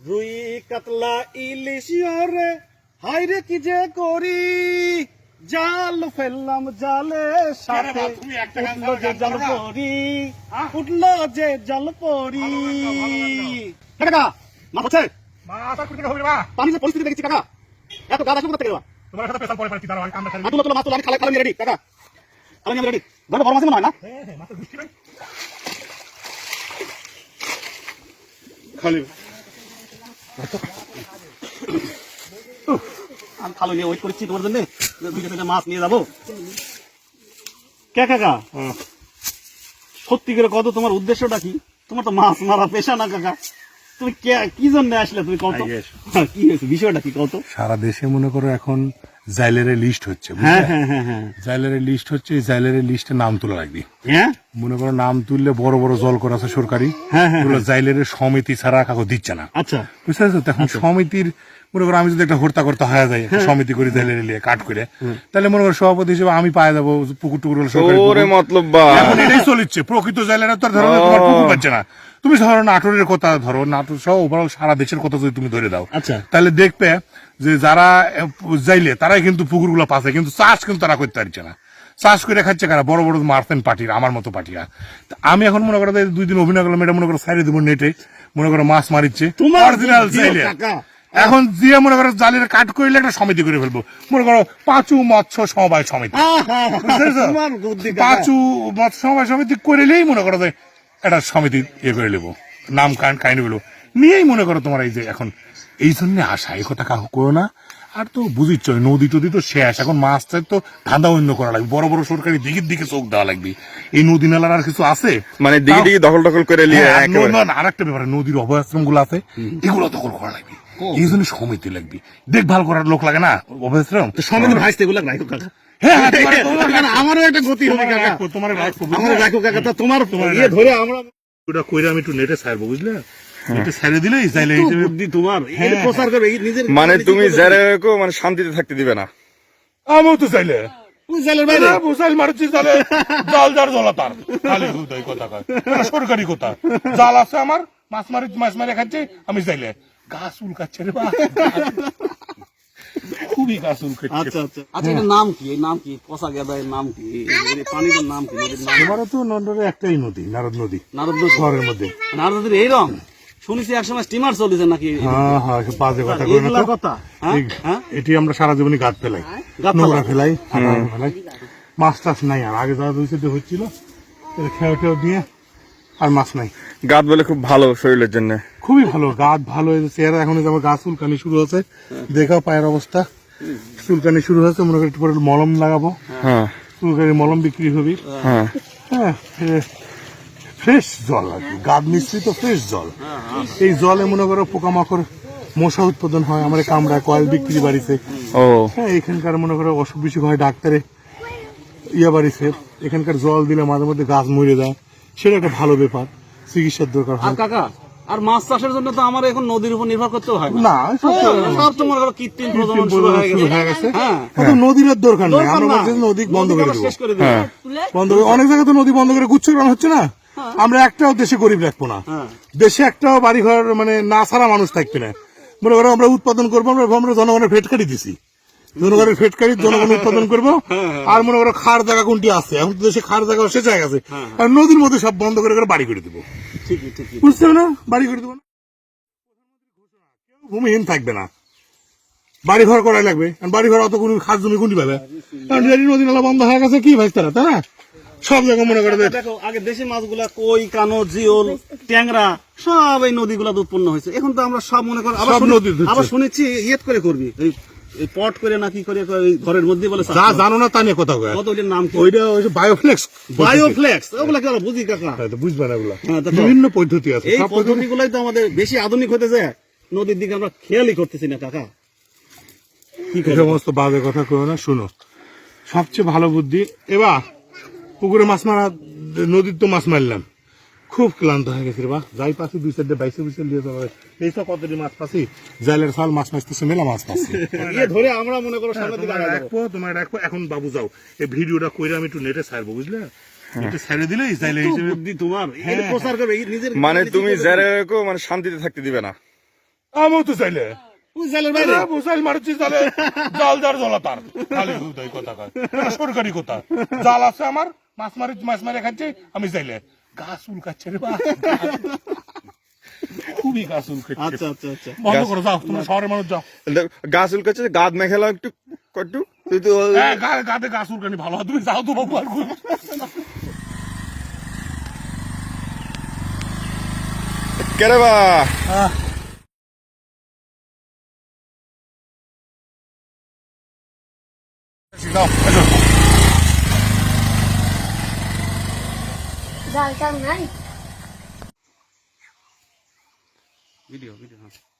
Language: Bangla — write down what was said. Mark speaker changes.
Speaker 1: রুই কাতলা ইলিশ রে হাইরে কি যে করি? জাল ফেললাম জালে সাথে। উঠল যে জল পরি উঠল যে জল পরি কাকা হচ্ছে?
Speaker 2: মাথা কুড়ি হবে রে
Speaker 1: পানি যে পরিস্থিতি দেখেছি কাকা। এত গাছ আসবে কোথা থেকে
Speaker 2: তোমার সাথে পেশাল পরে পরে দাঁড়াও আমরা খালি
Speaker 1: মাছ তুলো তুলো মাছ তুলো আমি খালা খালা নিয়ে রেডি কাকা। খালা নিয়ে রেডি। বড় বড় মাছ মনে হয় না?
Speaker 2: হ্যাঁ হ্যাঁ মাথা গুষ্টি ভাই।
Speaker 1: খালি। আমি খালো নিয়ে ওয়েট করছি তোমার জন্য। দুইটা তিনটা মাছ নিয়ে যাব। কে কাকা? সত্যি করে কত তোমার উদ্দেশ্যটা কি? তোমার তো মাছ মারা পেশা না কাকা। তুমি কি জন্য আসলে তুমি কত?
Speaker 3: আগে এসো।
Speaker 1: কি হয়েছে? বিষয়টা কি কত?
Speaker 3: সারা দেশে মনে করো এখন জাইলারের লিস্ট হচ্ছে?
Speaker 1: হ্যাঁ হ্যাঁ হ্যাঁ
Speaker 3: জাইলারের লিস্ট হচ্ছে জাইলারের লিস্টে নাম তোলা লাগবে
Speaker 1: হ্যাঁ?
Speaker 3: মনে করো নাম তুললে বড় বড় জল করা আছে সরকারি জাইলারের সমিতি ছাড়া কাউকে দিচ্ছে না।
Speaker 1: আচ্ছা।
Speaker 3: বুঝতে পারছ এখন সমিতির মনে করো আমি যদি একটা হর্তা করতে হয়ে যায় সমিতি করে জাইলারে নিয়ে কাট করে তাহলে মনে করো সভাপতি হিসেবে আমি পায়ে যাব পুকুর টুকুর সরকারি
Speaker 4: মতলব
Speaker 3: এখন এটাই চলিচ্ছে প্রকৃত জাইলারা তো ধরো তোমার পুকুর পাচ্ছে না। তুমি ধরো নাটোরের কথা ধরো নাটোর সহ ওভারঅল সারা দেশের কথা যদি তুমি ধরে দাও
Speaker 1: আচ্ছা।
Speaker 3: তাহলে দেখবে যে যারা যাইলে তারাই কিন্তু পুকুরগুলো পাচ্ছে কিন্তু চাষ কিন্তু তারা করতে পারছে না। চাষ করে খাচ্ছে কারা? বড় বড় মারতেন পার্টির আমার মতো পার্টিরা। আমি এখন মনে করো দুই দিন অভিনয় করলাম এটা মনে করো সাইডে দেবো নেটে মনে করো মাছ মারিচ্ছে। অরিজিনাল চাইলে। এখন দিয়ে মনে করো জালের কাট করলে একটা সমিতি করে ফেলব। মনে করো পাঁচু মৎস্য সমবায় সমিতি। পাঁচু মৎস্য সমবায় সমিতি করেলেই মনে করো একটা সমিতি ইয়ে করে নেব। নাম কান কাহিনী গুলো নিয়েই মনে করো তোমার এই যে এখন এই জন্য আশা এই কথা কাহু করো না। আর তো বুঝিচ্ছ নদী টদি তো শেষ। এখন মাছটা তো ধান্দা অন্য করা লাগবে। বড় বড় সরকারি দিকের দিকে চোখ দেওয়া লাগবে। এই নদী নালার আর কিছু আছে?
Speaker 4: মানে দিকে দিকে দখল দখল করে নিয়ে
Speaker 3: হ্যাঁ, আর একটা ব্যাপার নদীর অভয়াশ্রমগুলো আছে এগুলো দখল করা লাগবে। এই জন্য সমিতি লাগবে। দেখভাল করার লোক লাগে না অভয়াশ্রম?
Speaker 1: তো সমাধান ভাইস্তে এগুলো রাখো কাকা
Speaker 3: তোমার- তোমার-
Speaker 1: কাকা, আমারও একটা গতি হবে কাকা।
Speaker 3: তোমার- তোমার রাখব, বুঝলে?
Speaker 1: আমার রাখো কাকা তা তোমার
Speaker 3: তোমার
Speaker 1: ইয়ে ধরে আমরা
Speaker 3: ওটা কইরা আমি একটু নেটে ছাড়বো বুঝলে? নেটে ছাড়ে দিলেই চাইলে
Speaker 1: একটু
Speaker 3: হিসেবে
Speaker 1: বুদ্ধি তোমার। এর প্রচার করবে এই নিজের
Speaker 4: মানে তুমি মানে শান্তিতে থাকতে দিবে না।
Speaker 3: আমিও তো চাইলে সরকারি কথা। জাল আছে আমার মাছ মারি মাছ মারি খাচ্ছে আমি চাইলে গাছ উলকাচ্ছে রে বা খুবই গাছ উলকাচ্ছে
Speaker 1: আচ্ছা আচ্ছা। আচ্ছা এটার নাম কি? এই নাম কি? গেদা এর নাম কি? এই- এই পানিটার নাম কি? নদীর নাম
Speaker 3: তো নন্দরে একটাই নদী নারদ নদী।
Speaker 1: নারদ
Speaker 3: ঘরের মধ্যে।
Speaker 1: নারদের এই রং? শুনেছি একসময় স্টিমার চলেছে নাকি?
Speaker 3: হ্যাঁ হ্যাঁ বাজে কথা কই না
Speaker 1: কথা। হ্যাঁ হ্যাঁ।
Speaker 3: এটি আমরা সারা জীবনে গাছ ফেলাই। নোংরা ফেলাই ফেলাই। মাছ টাছ নাই আর। আগে যা সাথে হচ্ছিল। খেয়ে টেও দিয়ে আর মাছ নাই।
Speaker 4: গাছ বলে খুব ভালো শরীরের জন্য।
Speaker 3: খুবই ভালো গাছ ভালো। চেহারা এখন এই যে আমার গাছ চুলকানি শুরু হয়েছে। দেখাও পায়ের অবস্থা। চুলকানি শুরু হয়েছে মনে করি একটু পরে মলম লাগাবো।
Speaker 4: হ্যাঁ।
Speaker 3: চুলকানি মলম বিক্রি হবে।
Speaker 4: হ্যাঁ।
Speaker 3: হ্যাঁ ফ্রেশ জল আর কি গাদ মিশ্রিত ফ্রেশ জল। এই জলে মনে করো পোকামাকড় মশা উৎপাদন হয় আমার কামড়ায় কয়েল বিক্রি বাড়িছে
Speaker 4: ও।
Speaker 3: হ্যাঁ এখানকার মনে করো অসুখ বিসুখ হয় ডাক্তারে ইয়া বাড়িছে এখানকার জল দিলে মাঝে মধ্যে গাছ মরে যায়। সেটা একটা ভালো ব্যাপার চিকিৎসার দরকার হয়।
Speaker 1: কাকা আর মাছ চাষের জন্য তো আমার এখন নদীর উপর নির্ভর করতে হয় না।
Speaker 3: না সব
Speaker 1: তোমার ঘরে কৃত্রিম প্রজনন শুরু হয়ে গেছে।
Speaker 3: হয়ে গেছে।
Speaker 1: হ্যাঁ।
Speaker 3: নদীর দরকার নেই। আমরা বলছি নদী বন্ধ করে
Speaker 1: নদীকে
Speaker 3: দেবো।
Speaker 1: শেষ করে দেবো।
Speaker 4: হ্যাঁ
Speaker 3: বন্ধ করে অনেক জায়গায় তো নদী বন্ধ করে গুচ্ছ গ্রাম হচ্ছে না। আমরা একটাও দেশে গরিব রাখব না।
Speaker 1: হ্যাঁ।
Speaker 3: দেশে একটাও বাড়ি ঘর মানে না ছাড়া মানুষ থাকবে না। মনে করো আমরা উৎপাদন করব আমরা আমরা জনগণের ফেট কাটি দিছি। জনগণের ফেট কাটি জনগণ উৎপাদন করব আর মনে করো খার জায়গা কোনটি আছে? এখন তো দেশে খার জায়গা শেষ হয়ে গেছে। আর নদীর মধ্যে সব বন্ধ করে করে বাড়ি করে দেবো। বুঝতে না বাড়ি করে দেবো না। ভূমিহীন থাকবে না। বাড়ি ঘর করাই লাগবে। বাড়ি ঘর অত কোনো খাস জমি কোনটি পাবে? কারণ নদী নালা বন্ধ হয়ে গেছে কি ভাই তারা তাই না? সব জায়গায় মনে করে
Speaker 1: দেখো আগে দেশি মাছগুলা কই কানো জিওল ট্যাংরা সব এই নদীগুলা উৎপন্ন হয়েছে। এখন তো আমরা সব মনে করি আবার
Speaker 3: নদী
Speaker 1: আবার শুনেছি ইয়েত করে করবি। এই পট করে না কি করে ঘরের মধ্যে বলে
Speaker 3: যা জানো না তা নিয়ে কথা কয়।
Speaker 1: কত ওইটার নাম কি?
Speaker 3: ওইটা ওই বায়োফ্লেক্স
Speaker 1: বায়োফ্লেক্স ওগুলা কি বুঝি কাকা
Speaker 3: বুঝবে না ওগুলা।
Speaker 1: হ্যাঁ।
Speaker 3: বিভিন্ন পদ্ধতি আছে।
Speaker 1: এই
Speaker 3: পদ্ধতি
Speaker 1: পদ্ধতিগুলাই তো আমাদের বেশি আধুনিক হতে যায় নদীর দিকে আমরা খেয়ালই করতেছি না কাকা। কি
Speaker 3: সমস্ত বাজে কথা করো না শুনো। সবচেয়ে ভালো বুদ্ধি এবার পুকুরে মাছ মারা নদীর তো মাছ মারলাম। খুব ক্লান্ত হয়ে গেছি বা। যাই পাচ্ছি দুই চারটে বাইশে বুঝে নিয়ে যাবে এই তো কতটি মাছ পাচ্ছি? জালের সাল মাছ মাছতেছে মেলা মাছ পাচ্ছি।
Speaker 1: ইয়ে ধরে আমরা মনে করো সামনে দিকে
Speaker 3: রাখব তোমার রাখব। এখন বাবু যাও। এই ভিডিওটা কইরা আমি একটু নেটে ছাড়বো বুঝলে? নেটে ছাড়ে দিলেই চাইলে
Speaker 1: তো
Speaker 3: হিসেবে
Speaker 1: বুদ্ধি তোমার।
Speaker 3: হ্যাঁ,
Speaker 1: এটা প্রচার করবে এই নিজের
Speaker 4: মানে তুমি
Speaker 1: করবে।
Speaker 4: যারা রাখো মানে শান্তিতে থাকতে দিবে না।
Speaker 3: আমিও তো চাইলে
Speaker 1: ওই জালের বাইরে।
Speaker 3: বুঝাইল মারুচ্ছি তাহলে জাল। যার জলা তার। খালি হুদাই কথা কয়। এটা সরকারি কথা। জাল আছে আমার মাছ মারি মাছ মারি খাচ্ছে আমি চাইলে গাছ উলকাচ্ছে রে বা। খুবই গাছ উলকাচ্ছে
Speaker 1: আচ্ছা আচ্ছা আচ্ছা।
Speaker 3: বন্ধ করো যাও তোমরা শহরের মানুষ যাও।
Speaker 4: গাছ উলকাচ্ছে গাদ মেঘালা একটু একটু তুই তো
Speaker 3: হ্যাঁ, গা- গাতে ভালো হয় তুমি যাও তো বাবু আর
Speaker 4: কেরে বা?
Speaker 3: এসো।
Speaker 5: জাল টাল নাই
Speaker 1: ভিডিও ভিডিও হ্যাঁ